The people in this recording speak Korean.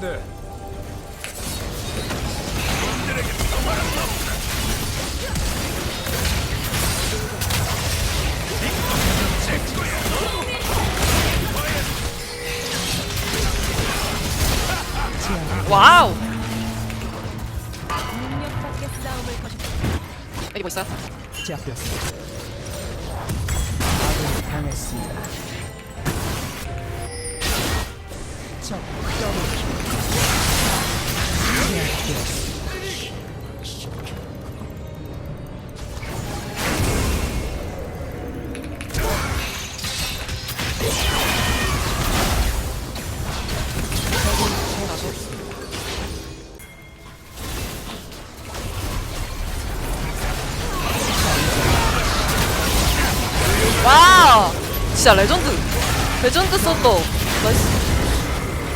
네. 와우. 능력 밖의 싸움을 거셨다. 여기 뭐 있어요? 제압되었습니다. 아군이 당했습니다. 와. 진짜 레전드. 레전드 썬더. 나이스.